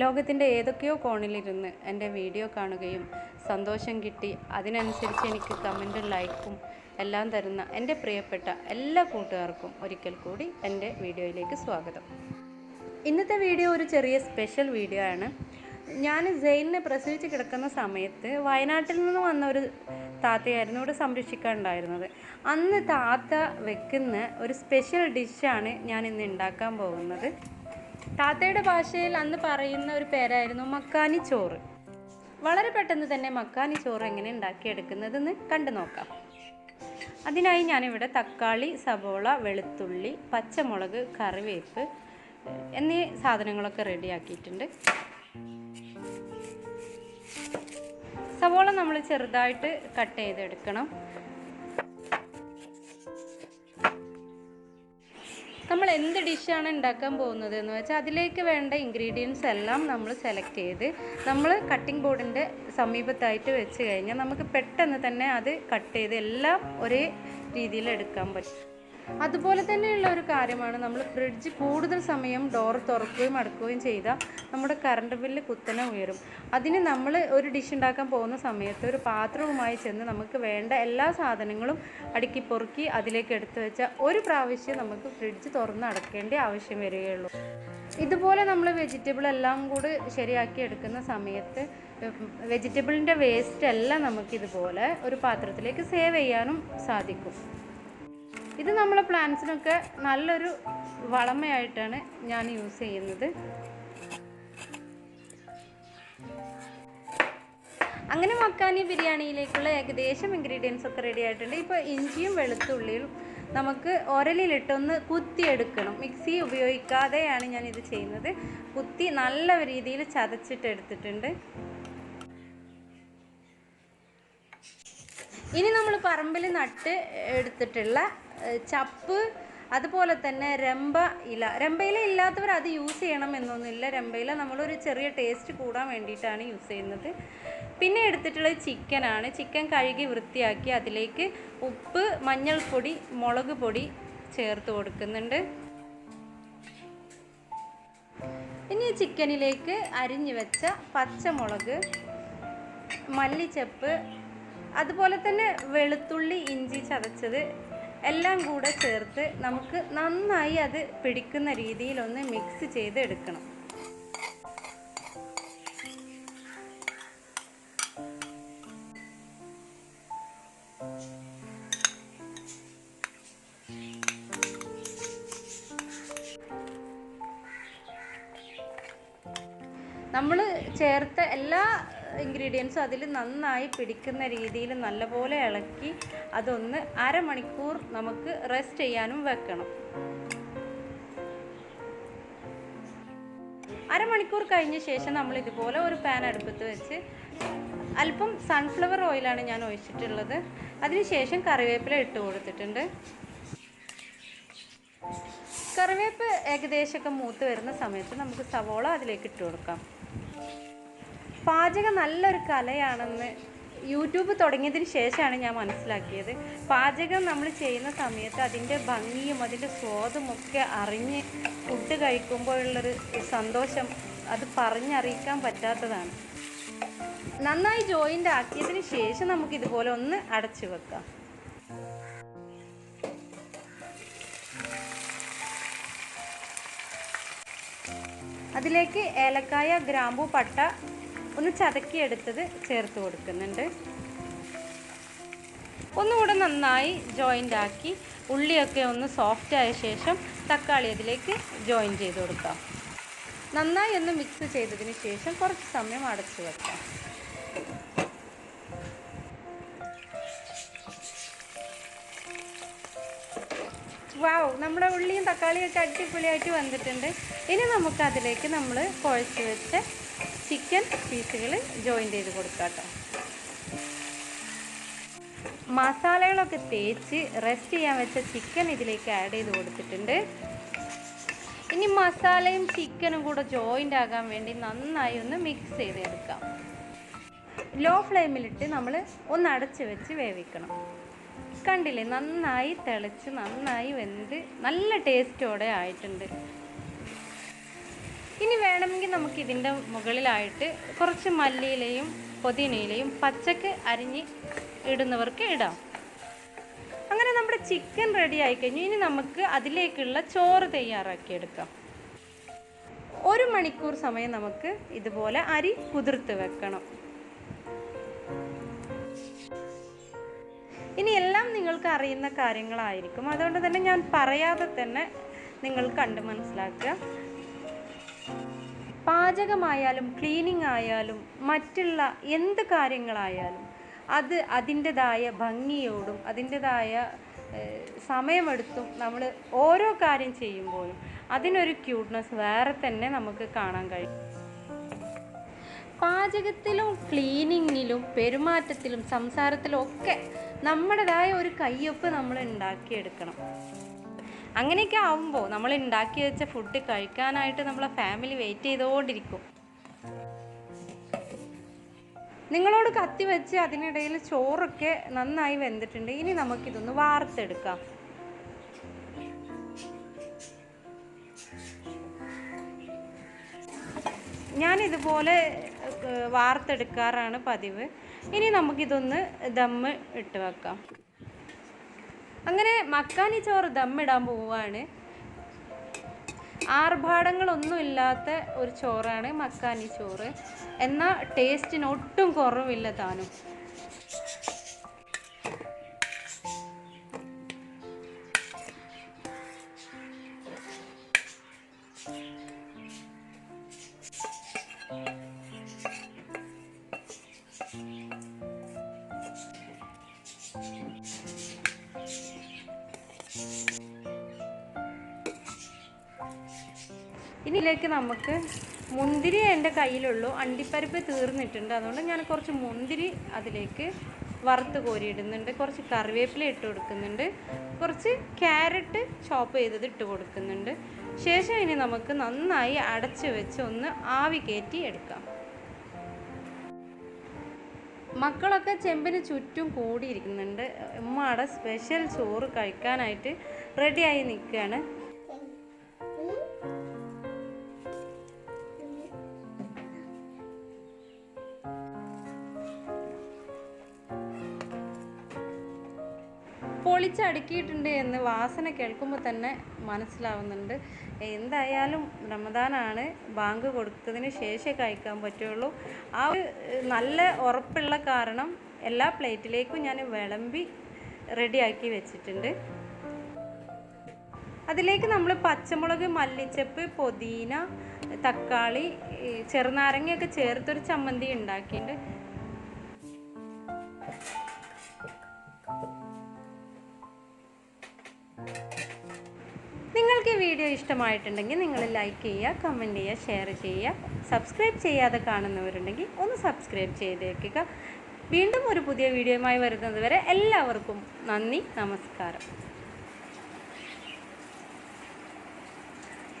ലോകത്തിന്റെ ഏതൊക്കെയോ കോണിലിരുന്ന് എന്റെ വീഡിയോ കാണുകയും സന്തോഷം കിട്ടി. അതിനനുസരിച്ച് എനിക്ക് കമന്റും ലൈക്കും എല്ലാം തരുന്ന എന്റെ പ്രിയപ്പെട്ട എല്ലാ കൂട്ടുകാർക്കും ഒരിക്കൽ കൂടി എന്റെ വീഡിയോയിലേക്ക് സ്വാഗതം. ഇന്നത്തെ വീഡിയോ ഒരു ചെറിയ സ്പെഷ്യൽ വീഡിയോ ആണ്. ഞാൻ ജയിലിനെ പ്രസവിച്ച് കിടക്കുന്ന സമയത്ത് വയനാട്ടിൽ നിന്ന് വന്ന ഒരു താത്തയായിരുന്നു ഇവിടെ സംരക്ഷിക്കാനുണ്ടായിരുന്നത്. അന്ന് താത്ത വെക്കുന്ന ഒരു സ്പെഷ്യൽ ഡിഷാണ് ഞാൻ ഇന്ന് ഉണ്ടാക്കാൻ പോകുന്നത്. താത്തയുടെ ഭാഷയിൽ അന്ന് പറയുന്ന ഒരു പേരായിരുന്നു മക്കാനി ചോറ്. വളരെ പെട്ടെന്ന് തന്നെ മക്കാനി ചോറ് എങ്ങനെ ഉണ്ടാക്കിയെടുക്കുന്നതെന്ന് കണ്ടു നോക്കാം. അതിനായി ഞാനിവിടെ തക്കാളി സവോള വെളുത്തുള്ളി പച്ചമുളക് കറിവേപ്പ് എന്നീ സാധനങ്ങളൊക്കെ റെഡിയാക്കിയിട്ടുണ്ട്. സവോള നമ്മൾ ചെറുതായിട്ട് കട്ട് ചെയ്തെടുക്കണം. എന്ത് ഡിഷാണ് ഉണ്ടാക്കാൻ പോകുന്നത് എന്ന് വെച്ചാൽ അതിലേക്ക് വേണ്ട ഇൻഗ്രീഡിയൻസ് എല്ലാം നമ്മൾ സെലക്ട് ചെയ്ത് നമ്മൾ കട്ടിംഗ് ബോർഡിന്റെ സമീപത്തായിട്ട് വെച്ച് കഴിഞ്ഞാൽ നമുക്ക് പെട്ടെന്ന് തന്നെ അത് കട്ട് ചെയ്ത് എല്ലാം ഒരേ രീതിയിൽ എടുക്കാൻ പറ്റും. അതുപോലെ തന്നെയുള്ള ഒരു കാര്യമാണ് നമ്മൾ ഫ്രിഡ്ജ് കൂടുതൽ സമയം ഡോർ തുറക്കുകയും അടക്കുകയും ചെയ്താൽ നമ്മുടെ കറണ്ട് ബില്ല് കുത്തനെ ഉയരും. അതിന് നമ്മൾ ഒരു ഡിഷ് ഉണ്ടാക്കാൻ പോകുന്ന സമയത്ത് ഒരു പാത്രവുമായി ചെന്ന് നമുക്ക് വേണ്ട എല്ലാ സാധനങ്ങളും അടുക്കി പൊറുക്കി അതിലേക്ക് എടുത്തു വെച്ചാൽ ഒരു പ്രാവശ്യം നമുക്ക് ഫ്രിഡ്ജ് തുറന്ന് അടക്കേണ്ട ആവശ്യം വരികയുള്ളൂ. ഇതുപോലെ നമ്മൾ വെജിറ്റബിൾ എല്ലാം കൂടി ശരിയാക്കി എടുക്കുന്ന സമയത്ത് വെജിറ്റബിളിന്റെ വേസ്റ്റ് എല്ലാം നമുക്കിതുപോലെ ഒരു പാത്രത്തിലേക്ക് സേവ് ചെയ്യാനും സാധിക്കും. ഇത് നമ്മളെ പ്ലാന്റ്സിനൊക്കെ നല്ലൊരു വളമയായിട്ടാണ് ഞാൻ യൂസ് ചെയ്യുന്നത്. അങ്ങനെ മക്കാനി ബിരിയാണിയിലേക്കുള്ള ഏകദേശം ഇൻഗ്രീഡിയൻസ് ഒക്കെ റെഡി ആയിട്ടുണ്ട്. ഇപ്പോൾ ഇഞ്ചിയും വെളുത്തുള്ളിയും നമുക്ക് ഒരലിലിട്ടൊന്ന് കുത്തിയെടുക്കണം. മിക്സി ഉപയോഗിക്കാതെയാണ് ഞാൻ ഇത് ചെയ്യുന്നത്. കുത്തി നല്ല രീതിയിൽ ചതച്ചിട്ട് എടുത്തിട്ടുണ്ട്. ഇനി നമ്മൾ പറമ്പിൽ നട്ട് എടുത്തിട്ടുള്ള ചപ്പ് അതുപോലെ തന്നെ രമ്പ ഇല. രമ്പയില ഇല്ലാത്തവർ അത് യൂസ് ചെയ്യണം എന്നൊന്നുമില്ല. രമ്പയില നമ്മളൊരു ചെറിയ ടേസ്റ്റ് കൂടാൻ വേണ്ടിയിട്ടാണ് യൂസ് ചെയ്യുന്നത്. പിന്നെ എടുത്തിട്ടുള്ളത് ചിക്കനാണ് ചിക്കൻ കഴുകി വൃത്തിയാക്കി അതിലേക്ക് ഉപ്പ് മഞ്ഞൾപ്പൊടി മുളക് പൊടി ചേർത്ത് കൊടുക്കുന്നുണ്ട്. ഇനി ചിക്കനിലേക്ക് അരിഞ്ഞു വെച്ച പച്ചമുളക് മല്ലിച്ചപ്പ് അതുപോലെ തന്നെ വെളുത്തുള്ളി ഇഞ്ചി ചതച്ചത് എല്ലാം കൂടെ ചേർത്ത് നമുക്ക് നന്നായി അത് പിടിക്കുന്ന രീതിയിലൊന്ന് മിക്സ് ചെയ്ത് എടുക്കണം നമ്മൾ ചേർത്ത എല്ലാ ഇൻഗ്രീഡിയൻസും അതിൽ നന്നായി പിടിക്കുന്ന രീതിയിൽ നല്ലപോലെ ഇളക്കി അതൊന്ന് അരമണിക്കൂർ നമുക്ക് റെസ്റ്റ് ചെയ്യാനും വെക്കണം. അരമണിക്കൂർ കഴിഞ്ഞ ശേഷം നമ്മൾ ഇതുപോലെ ഒരു പാൻ അടുപ്പത്ത് വെച്ച് അല്പം സൺഫ്ലവർ ഓയിലാണ് ഞാൻ ഒഴിച്ചിട്ടുള്ളത്. അതിനുശേഷം കറിവേപ്പില ഇട്ട് കൊടുത്തിട്ടുണ്ട്. കറിവേപ്പ് ഏകദേശമൊക്കെ മൂത്ത് വരുന്ന സമയത്ത് നമുക്ക് സവോള അതിലേക്ക് ഇട്ട് കൊടുക്കാം. പാചകം നല്ലൊരു കലയാണെന്ന് യൂട്യൂബ് തുടങ്ങിയതിന് ശേഷമാണ് ഞാൻ മനസ്സിലാക്കിയത്. പാചകം നമ്മൾ ചെയ്യുന്ന സമയത്ത് അതിന്റെ ഭംഗിയും അതിന്റെ സ്വാദും ഒക്കെ അറിഞ്ഞ് ഫുഡ് കഴിക്കുമ്പോഴുള്ളൊരു സന്തോഷം അത് പറഞ്ഞറിയിക്കാൻ പറ്റാത്തതാണ്. നന്നായി ജോയിന്റ് ആക്കിയതിന് ശേഷം നമുക്ക് ഇതുപോലെ ഒന്ന് അടച്ചു വെക്കാം. അതിലേക്ക് ഏലക്കായ ഗ്രാമ്പു പട്ട ഒന്ന് ചതക്കിയെടുത്തത് ചേർത്ത് കൊടുക്കുന്നുണ്ട്. ഒന്നുകൂടെ നന്നായി ജോയിന്റ് ആക്കി ഉള്ളിയൊക്കെ ഒന്ന് സോഫ്റ്റ് ആയ ശേഷം തക്കാളി അതിലേക്ക് ജോയിൻ ചെയ്ത് കൊടുക്കാം. നന്നായി ഒന്ന് മിക്സ് ചെയ്തതിന് ശേഷം കുറച്ച് സമയം അടച്ചു വെക്കാം. വാവ് നമ്മുടെ ഉള്ളിയും തക്കാളിയൊക്കെ അടിപൊളിയായിട്ട് വന്നിട്ടുണ്ട്. ഇനി നമുക്കതിലേക്ക് നമ്മൾ കുഴച്ച് വെച്ച ചിക്കൻ പീസുകൾ ജോയിൻ ചെയ്ത് കൊടുക്കുക കേട്ടോ. മസാലകളൊക്കെ തേച്ച് റെസ്റ്റ് ചെയ്യാൻ വെച്ച ചിക്കൻ ഇതിലേക്ക് ആഡ് ചെയ്ത് കൊടുത്തിട്ടുണ്ട്. ഇനി മസാലയും ചിക്കനും കൂടെ ജോയിന്റ് ആകാൻ വേണ്ടി നന്നായി ഒന്ന് മിക്സ് ചെയ്തെടുക്കാം ലോ ഫ്ലെയിമിലിട്ട് നമ്മൾ ഒന്ന് അടച്ച് വെച്ച് വേവിക്കണം. കണ്ടില്ലേ? നന്നായി തിളച്ച് നന്നായി വെന്ത് നല്ല ടേസ്റ്റോടെ ആയിട്ടുണ്ട്. ഇനി വേണമെങ്കിൽ നമുക്ക് ഇതിന്റെ മുകളിലായിട്ട് കുറച്ച് മല്ലിയിലയും പുതിനയിലയും പച്ചക്ക് അരിഞ്ഞ് ഇടുന്നവർക്ക് ഇടാം. അങ്ങനെ നമ്മുടെ ചിക്കൻ റെഡി ആയിക്കഴിഞ്ഞു ഇനി നമുക്ക് അതിലേക്കുള്ള ചോറ് തയ്യാറാക്കി എടുക്കാം. ഒരു മണിക്കൂർ സമയം നമുക്ക് ഇതുപോലെ അരി കുതിർത്ത് വെക്കണം. ഇനി എല്ലാം നിങ്ങൾക്ക് അറിയുന്ന കാര്യങ്ങളായിരിക്കും. അതുകൊണ്ട് തന്നെ ഞാൻ പറയാതെ തന്നെ നിങ്ങൾ കണ്ട് മനസ്സിലാക്കുക. പാചകമായാലും ക്ലീനിങ് ആയാലും മറ്റുള്ള എന്ത് കാര്യങ്ങളായാലും അത് അതിന്റെതായ ഭംഗിയോടും അതിന്റെതായ സമയമെടുത്തും നമ്മൾ ഓരോ കാര്യം ചെയ്യുമ്പോഴും അതിനൊരു ക്യൂട്ട്നെസ് വേറെ തന്നെ നമുക്ക് കാണാൻ കഴിയും. പാചകത്തിലും ക്ലീനിങ്ങിലും പെരുമാറ്റത്തിലും സംസാരത്തിലും ഒക്കെ നമ്മുടേതായ ഒരു കയ്യൊപ്പ് നമ്മൾ ഉണ്ടാക്കിയെടുക്കണം. അങ്ങനെയൊക്കെ ആവുമ്പോൾ നമ്മൾ ഉണ്ടാക്കി വെച്ച ഫുഡ് കഴിക്കാനായിട്ട് നമ്മളെ ഫാമിലി വെയിറ്റ് ചെയ്തുകൊണ്ടിരിക്കും നിങ്ങളോട് കത്തി വെച്ച് അതിനിടയിൽ ചോറൊക്കെ നന്നായി വെന്തിട്ടുണ്ട്. ഇനി നമുക്കിതൊന്ന് വാർത്തെടുക്കാം. ഞാൻ ഇതുപോലെ വാർത്തെടുക്കാറാണ് പതിവ്. ഇനി നമുക്കിതൊന്ന് ദമ്മ് ഇട്ട് വെക്കാം. അങ്ങനെ മക്കാനി ചോറ് ദമ്മിടാൻ പോവുകയാണ് ആർഭാടങ്ങളൊന്നും ഇല്ലാത്ത ഒരു ചോറാണ് മക്കാനി ചോറ്. എന്നാൽ ടേസ്റ്റിന് ഒട്ടും കുറവില്ല താനും. ഇതിലേക്ക് നമുക്ക് മുന്തിരി എന്റെ കയ്യിലുള്ളൂ. അണ്ടിപ്പരിപ്പ് തീർന്നിട്ടുണ്ട്. അതുകൊണ്ട് ഞാൻ കുറച്ച് മുന്തിരി അതിലേക്ക് വറുത്ത് കോരിയിടുന്നുണ്ട്. കുറച്ച് കറിവേപ്പില ഇട്ട് കൊടുക്കുന്നുണ്ട്. കുറച്ച് ക്യാരറ്റ് ചോപ്പ് ചെയ്തത് ഇട്ട് കൊടുക്കുന്നുണ്ട്. ശേഷം ഇനി നമുക്ക് നന്നായി അടച്ച് വെച്ച് ഒന്ന് ആവി കയറ്റി എടുക്കാം. മക്കളൊക്കെ ചെമ്പിന് ചുറ്റും കൂടിയിരിക്കുന്നുണ്ട്. ഉമ്മയുടെ സ്പെഷ്യൽ ചോറ് കഴിക്കാനായിട്ട് റെഡിയായി നിൽക്കുകയാണ്. പൊളിച്ചടുക്കിയിട്ടുണ്ട് എന്ന് വാസന കേൾക്കുമ്പോൾ തന്നെ മനസ്സിലാവുന്നുണ്ട്. എന്തായാലും റമദാനാണ്. ബാങ്ക് കൊടുത്തതിന് ശേഷമേ കഴിക്കാൻ പറ്റുള്ളൂ. ആ ഒരു നല്ല ഉറപ്പുള്ള കാരണം എല്ലാ പ്ലേറ്റിലേക്കും ഞാൻ വിളമ്പി റെഡിയാക്കി വെച്ചിട്ടുണ്ട്. അതിലേക്ക് നമ്മൾ പച്ചമുളക് മല്ലിച്ചപ്പ് പുതിന തക്കാളി ചെറുനാരങ്ങയൊക്കെ ചേർത്തൊരു ചമ്മന്തി ഉണ്ടാക്കിയിട്ടുണ്ട്. ഇഷ്ടമായിട്ടുണ്ടെങ്കിൽ നിങ്ങൾ ലൈക്ക് ചെയ്യുക കമന്റ് ചെയ്യുക ഷെയർ ചെയ്യുക. സബ്സ്ക്രൈബ് ചെയ്യാതെ കാണുന്നവരുണ്ടെങ്കിൽ ഒന്ന് സബ്സ്ക്രൈബ് ചെയ്തേക്കുക വീണ്ടും ഒരു പുതിയ വീഡിയോയുമായി വരുന്നത് വരെ എല്ലാവർക്കും നന്ദി നമസ്കാരം.